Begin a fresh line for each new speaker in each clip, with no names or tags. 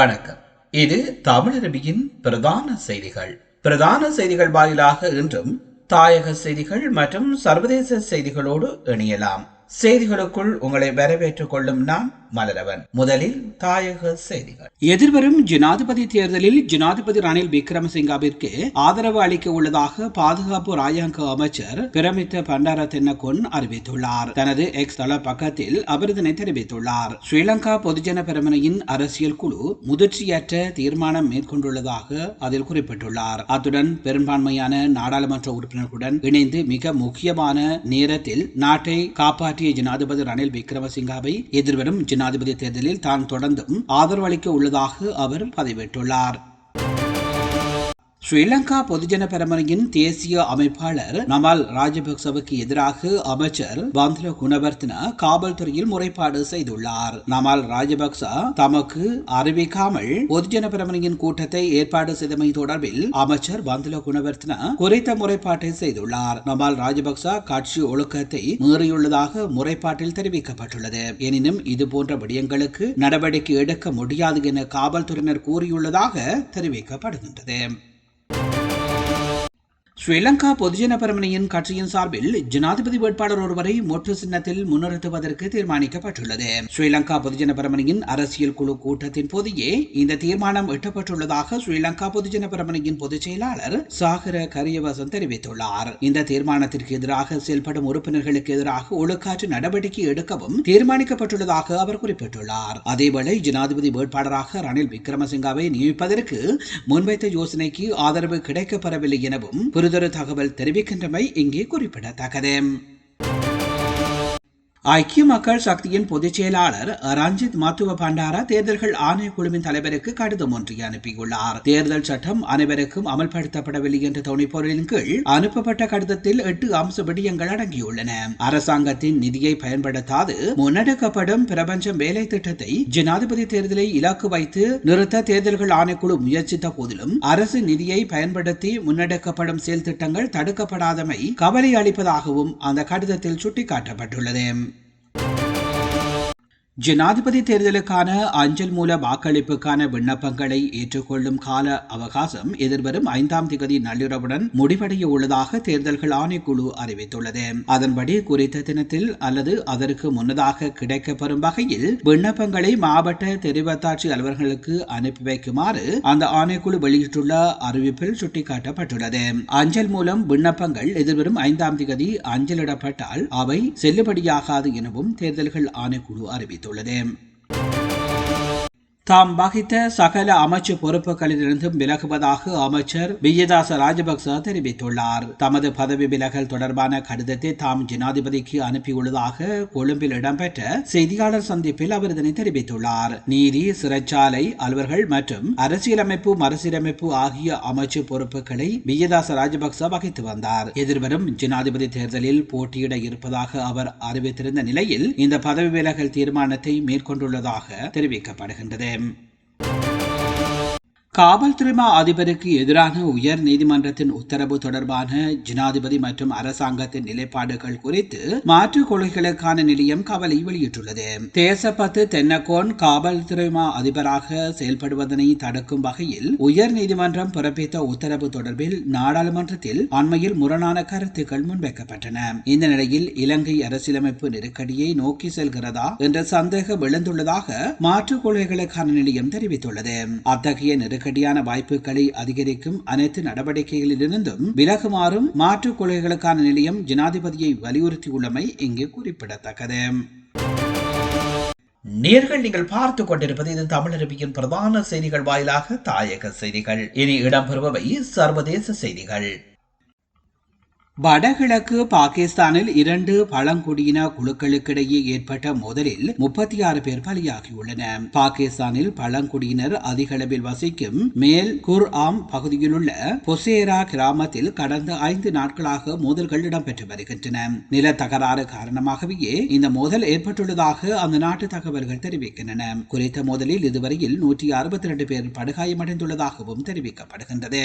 வணக்கம். இது தமிழரபியின் பிரதான செய்திகள். பிரதான செய்திகள் வாயிலாக இன்றும் தாயக செய்திகள் மற்றும் சர்வதேச செய்திகளோடு இணையலாம். செய்திகளுக்குள் உங்களை வரவேற்றுக் கொள்ளும் நான் மலரவன். முதலில் தாயக செய்திகள்.
எதிர்வரும் ஜனாதிபதி தேர்தலில் ஜனாதிபதி ரணில் விக்ரமசிங்காவிற்கு ஆதரவு அளிக்க உள்ளதாக பாதுகாப்பு ராஜாங்க அமைச்சர் பிரமித்த பண்டார தென்னகொன் அறிவித்துள்ளார். தனது எக்ஸ் தள பக்கத்தில் அவர் இதனை தெரிவித்துள்ளார். ஸ்ரீலங்கா பொதுஜன பெருமனையின் அரசியல் குழு முதிர்ச்சியற்ற தீர்மானம் மேற்கொண்டுள்ளதாக அதில் குறிப்பிட்டுள்ளார். அத்துடன் பெரும்பான்மையான நாடாளுமன்ற உறுப்பினர்களுடன் இணைந்து மிக முக்கியமான நேரத்தில் நாட்டை காப்பாற்றிய ஜனாதிபதி ரணில் விக்ரமசிங்காவை எதிர்வரும் ஜனாதிபதி தேர்தலில் தான் தொடர்ந்தும் ஆதரவு அளிக்க உள்ளதாக அவர் பதிவிட்டுள்ளார். ஸ்ரீலங்கா பொதுஜன பெரமுனையின் தேசிய அமைப்பாளர் நமால் ராஜபக்சவுக்கு எதிராக அமைச்சர் பந்துல குணவர்த்தன காவல்துறையில் முறைப்பாடு செய்துள்ளார். நமால் ராஜபக்ச தமக்கு அறிவிக்காமல் பொதுஜன பெரமுனையின் கூட்டத்தை ஏற்பாடு செய்தமை தொடர்பில் அமைச்சர் பந்துல குணவர்த்தன குறித்த முறைப்பாட்டை செய்துள்ளார். நமால் ராஜபக்ச கட்சி ஒழுக்கத்தை மீறியுள்ளதாக முறைப்பாட்டில் தெரிவிக்கப்பட்டுள்ளது. எனினும் இதுபோன்ற விடயங்களுக்கு நடவடிக்கை எடுக்க முடியாது என காவல்துறையினர் கூறியுள்ளதாக தெரிவிக்கப்படுகின்றது. ஸ்ரீலங்கா பொதுஜன பெரமுனையின் கட்சியின் சார்பில் ஜனாதிபதி வேட்பாளர் ஒருவரை மொட்டு சின்னத்தில் முன்னிறுத்துவதற்கு தீர்மானிக்கப்பட்டுள்ளது. ஸ்ரீலங்கா பொதுஜன பெரமுனையின் அரசியல் குழு கூட்டத்தின் போதையே இந்த தீர்மானம் எட்டப்பட்டுள்ளதாக ஸ்ரீலங்கா பொதுஜன பெரமுனையின் பொதுச் செயலாளர் சாகர கரியவசன் தெரிவித்துள்ளார். இந்த தீர்மானத்திற்கு எதிராக செயல்படும் உறுப்பினர்களுக்கு எதிராக ஒழுக்காற்று நடவடிக்கை எடுக்கவும் தீர்மானிக்கப்பட்டுள்ளதாக அவர் குறிப்பிட்டுள்ளார். அதேவேளை ஜனாதிபதி வேட்பாளராக ரணில் விக்ரமசிங்காவை நியமிப்பதற்கு முன்வைத்த யோசனைக்கு ஆதரவு கிடைக்கப்பெறவில்லை எனவும் புரிதொரு தகவல் தெரிவிக்கின்றமை இங்கே குறிப்பிடத்தக்கது. ஐக்கிய மக்கள் சக்தியின் பொதுச் செயலாளர் ரஞ்சித் மத்துவ பண்டாரா தேர்தல்கள் ஆணையக்குழுவின் தலைவருக்கு கடிதம் ஒன்றை அனுப்பியுள்ளார். தேர்தல் சட்டம் அனைவருக்கும் அமல்படுத்தப்படவில்லை என்ற துணைப்பொருளின் கீழ் அனுப்பப்பட்ட கடிதத்தில் எட்டு அம்ச விடயங்கள் அடங்கியுள்ளன. அரசாங்கத்தின் நிதியை பயன்படுத்தாது முன்னெடுக்கப்படும் பிரபஞ்சம் வேலை திட்டத்தை ஜனாதிபதி தேர்தலை இலக்கு வைத்து நிறுத்த தேர்தல்கள் ஆணைக்குழு முயற்சித்த போதிலும் அரசு நிதியை பயன்படுத்தி முன்னெடுக்கப்படும் செயல் திட்டங்கள் தடுக்கப்படாதமை கவலை அளிப்பதாகவும் அந்த கடிதத்தில் சுட்டிக்காட்டப்பட்டுள்ளது. ஜனாதிபதி தேர்தலுக்கான அஞ்சல் மூல வாக்களிப்புக்கான விண்ணப்பங்களை ஏற்றுக்கொள்ளும் கால அவகாசம் எதிர்வரும் ஐந்தாம் திகதி நள்ளிரவுடன் முடிவடைய உள்ளதாக தேர்தல்கள் ஆணைக்குழு அறிவித்துள்ளது. அதன்படி குறித்த தினத்தில் அல்லது அதற்கு முன்னதாக கிடைக்கப்பெறும் வகையில் விண்ணப்பங்களை மாவட்ட தெரிவத்தாட்சி அலுவலர்களுக்கு அனுப்பி வைக்குமாறு அந்த ஆணைக்குழு வெளியிட்டுள்ள அறிவிப்பில் சுட்டிக்காட்டப்பட்டுள்ளது. அஞ்சல் மூலம் விண்ணப்பங்கள் எதிர்வரும் ஐந்தாம் திகதி அஞ்சலிடப்பட்டால் அவை செல்லுபடியாகாது எனவும் தேர்தல்கள் ஆணைக்குழு அறிவித்துள்ளது. ولديهم தாம் வகித்த சகல அமைச்சு பொறுப்புகளிலிருந்தும் விலகுவதாக அமைச்சர் விஜயதாச ராஜபக்ச தெரிவித்துள்ளார். தமது பதவி விலகல் தொடர்பான கடிதத்தை தாம் ஜனாதிபதிக்கு அனுப்பியுள்ளதாக கொழும்பில் இடம்பெற்ற செய்தியாளர் சந்திப்பில் அவர் இதனை தெரிவித்துள்ளார். நீதி சிறைச்சாலை அலுவலர்கள் மற்றும் அரசியலமைப்பு மறுசீரமைப்பு ஆகிய அமைச்சு பொறுப்புகளை விஜயதாச ராஜபக்ச வகித்து வந்தார். எதிர்வரும் ஜனாதிபதி தேர்தலில் போட்டியிட இருப்பதாக அவர் அறிவித்திருந்த நிலையில் இந்த பதவி விலகல் தீர்மானத்தை மேற்கொண்டுள்ளதாக தெரிவிக்கப்படுகின்றது. bleiben காவல்துறை அதிபருக்கு எதிரான உயர் நீதிமன்றத்தின் உத்தரவு தொடர்பான ஜனாதிபதி மற்றும் அரசாங்கத்தின் நிலைப்பாடுகள் குறித்து மாற்றுக் கொள்கைகளுக்கான நிலையம் கவலை வெளியிட்டுள்ளது. தேசப்பத்து தென்னகோன் காவல்துறை அதிபராக செயல்படுவதனை தடுக்கும் வகையில் உயர் நீதிமன்றம் பிறப்பித்த உத்தரவு தொடர்பில் நாடாளுமன்றத்தில் அண்மையில் முரணான கருத்துக்கள் முன்வைக்கப்பட்டன. இந்த நிலையில் இலங்கை அரசியலமைப்பு நெருக்கடியை நோக்கி செல்கிறதா என்ற சந்தேகம் எழுந்துள்ளதாக மாற்றுக் கொள்கைகளுக்கான நிலையம் தெரிவித்துள்ளது. அத்தகைய நெருக்கடியான வாய்ப்புகளை அதிகரிக்கும் அனைத்து நடவடிக்கைகளிலிருந்தும் விலகுமாறும் மாற்றுக் கொள்கைகளுக்கான நிலையம் ஜனாதிபதியை வலியுறுத்தியுள்ளமை இங்கு குறிப்பிடத்தக்கது.
நேர்கள் நீங்கள் பார்த்து கொண்டிருப்பது இது தமிழருவியின் பிரதான செய்திகள் வாயிலாக தாயக செய்திகள். இனி இடம்பெறுபவை சர்வதேச செய்திகள்.
வடகிழக்கு பாகிஸ்தானில் இரண்டு பழங்குடியின குழுக்களுக்கிடையே ஏற்பட்ட மோதலில் முப்பத்தி ஆறு பேர் பலியாகியுள்ளன. பாகிஸ்தானில் பழங்குடியினர் அதிக அளவில் வசிக்கும் மேல் குர் ஆம் பகுதியிலுள்ள பொசேரா கிராமத்தில் கடந்த ஐந்து நாட்களாக மோதல்கள் இடம்பெற்று வருகின்றன. நில தகராறு காரணமாகவே இந்த மோதல் ஏற்பட்டுள்ளதாக அந்த நாட்டு தகவல்கள் தெரிவிக்கின்றன. குறித்த மோதலில் இதுவரையில் நூற்றி அறுபத்தி இரண்டு பேர் படுகாயமடைந்துள்ளதாகவும் தெரிவிக்கப்படுகின்றது.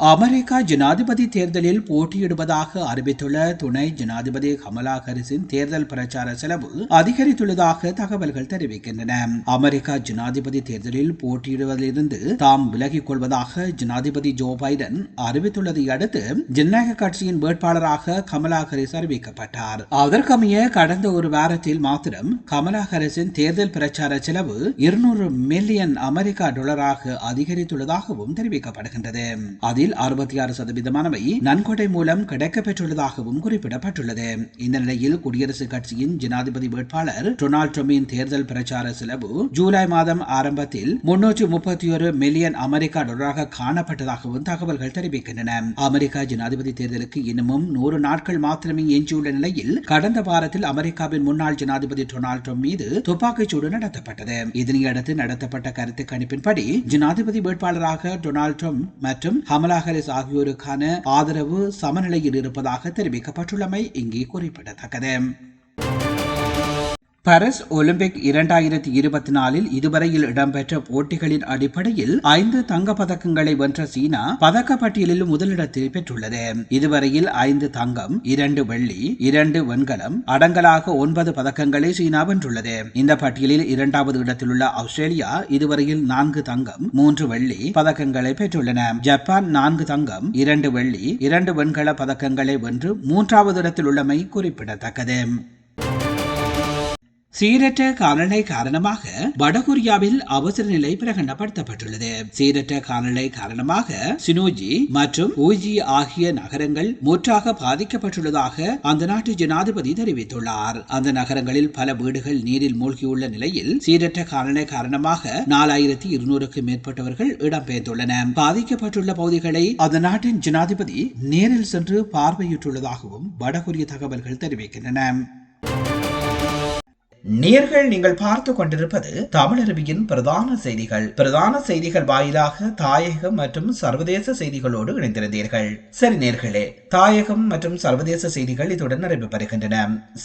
அமெரிக்கா ஜனாதிபதி தேர்தலில் போட்டியிடுவதாக அறிவித்துள்ள துணை ஜனாதிபதி கமலா ஹாரிஸின் தேர்தல் பிரச்சார செலவு அதிகரித்துள்ளதாக தகவல்கள் தெரிவிக்கின்றன. அமெரிக்கா ஜனாதிபதி தேர்தலில் போட்டியிடுவதிலிருந்து தாம் விலகிக் கொள்வதாக ஜனாதிபதி ஜோ பைடன் அறிவித்துள்ளதை அடுத்து ஜனநாயக கட்சியின் வேட்பாளராக கமலா ஹாரிஸ் அறிவிக்கப்பட்டார். அதற்கமைய கடந்த ஒரு வாரத்தில் மாத்திரம் கமலா ஹாரிஸின் தேர்தல் பிரச்சார செலவு இருநூறு மில்லியன் அமெரிக்கா டாலராக அதிகரித்துள்ளதாகவும் தெரிவிக்கப்படுகின்றது. அதில் அறுபத்தி ஆறு சதவீதமானவை நன்கொடை மூலம் கிடைக்கப்பெற்றுள்ளதாகவும் குறிப்பிடப்பட்டுள்ளது. இந்த நிலையில் குடியரசுக் கட்சியின் ஜனாதிபதி வேட்பாளர் டொனால்ட் ட்ரம்பின் தேர்தல் பிரச்சார செலவு ஜூலை மாதம் ஆரம்பத்தில் முன்னூற்றி முப்பத்தி ஒரு மில்லியன் அமெரிக்கா டாலராக காணப்பட்டதாகவும் தகவல்கள் தெரிவிக்கின்றன. அமெரிக்கா ஜனாதிபதி தேர்தலுக்கு இன்னமும் நூறு நாட்கள் மாத்திரமே எஞ்சியுள்ள நிலையில் கடந்த வாரத்தில் அமெரிக்காவின் முன்னாள் ஜனாதிபதி டொனால்ட் ட்ரம்ப் மீது துப்பாக்கிச்சூடு நடத்தப்பட்டது. இதனையடுத்து நடத்தப்பட்ட கருத்து கணிப்பின்படி ஜனாதிபதி வேட்பாளராக டொனால்ட் ட்ரம்ப் மற்றும் ஹமலா கமலா ஹாரிஸ் ஆகியோருக்கான ஆதரவு சமநிலையில் இருப்பதாக தெரிவிக்கப்பட்டுள்ளமை இங்கே குறிப்பிடத்தக்கது. பாரிஸ் ஒலிம்பிக் இரண்டாயிரத்தி இருபத்தி நாலில் இதுவரையில் இடம்பெற்ற போட்டிகளின் அடிப்படையில் ஐந்து தங்க பதக்கங்களை வென்ற சீனா பதக்க பட்டியலில் முதலிடத்தில் பெற்றுள்ளது. இதுவரையில் ஐந்து தங்கம் இரண்டு வெள்ளி இரண்டு வெண்கலம் அடங்கலாக ஒன்பது பதக்கங்களை சீனா வென்றுள்ளது. இந்த பட்டியலில் இரண்டாவது இடத்தில் உள்ள ஆஸ்திரேலியா இதுவரையில் நான்கு தங்கம் மூன்று வெள்ளி பதக்கங்களை பெற்றுள்ளன. ஜப்பான் நான்கு தங்கம் இரண்டு வெள்ளி இரண்டு வெண்கல பதக்கங்களை வென்று மூன்றாவது இடத்தில் உள்ளமை குறிப்பிடத்தக்கது. சீரற்ற காலநிலை காரணமாக வடகொரியாவில் அவசர நிலை பிரகடனப்படுத்தப்பட்டுள்ளது. சீரற்ற காலநிலை காரணமாக சினோஜி மற்றும் ஊஜி ஆகிய நகரங்கள் முற்றாக பாதிக்கப்பட்டுள்ளதாக அந்த நாட்டு ஜனாதிபதி தெரிவித்துள்ளார். அந்த நகரங்களில் பல வீடுகள் நீரில் மூழ்கியுள்ள நிலையில் சீரற்ற காலநிலை காரணமாக நாலாயிரத்தி இருநூறுக்கும் மேற்பட்டவர்கள் இடம்பெயர்ந்துள்ளனர் பாதிக்கப்பட்டுள்ள பகுதிகளை அந்த நாட்டின் ஜனாதிபதி நேரில் சென்று பார்வையிட்டுள்ளதாகவும் வடகொரிய தகவல்கள் தெரிவிக்கின்றன.
நேர்கள் நீங்கள் பார்த்து கொண்டிருப்பது தமிழருவியின் பிரதான செய்திகள். பிரதான செய்திகள் வாயிலாக தாயகம் மற்றும் சர்வதேச செய்திகளோடு இணைந்திருந்தீர்கள். சரி நேர்களே தாயகம் மற்றும் சர்வதேச செய்திகள் இத்துடன் நிறைவு பெறுகின்றன.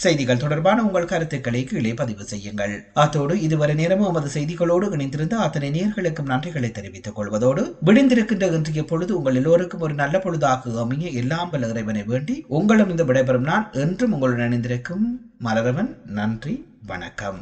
செய்திகள் தொடர்பான உங்கள் கருத்துக்களை கீழே பதிவு செய்யுங்கள். அத்தோடு இதுவரை நேரமும் உமது செய்திகளோடு இணைந்திருந்த அத்தனை நேர்களுக்கும் நன்றிகளை தெரிவித்துக் கொள்வதோடு விடிந்திருக்கின்ற இன்றைய பொழுது உங்கள் எல்லோருக்கும் ஒரு நல்ல பொழுதாக அமைய எல்லாம் வல்ல இறைவனை வேண்டி உங்களும் இந்த விடைபெறும் நான் என்றும் உங்களுடன் இணைந்திருக்கும் மலரவன். நன்றி. வணக்கம்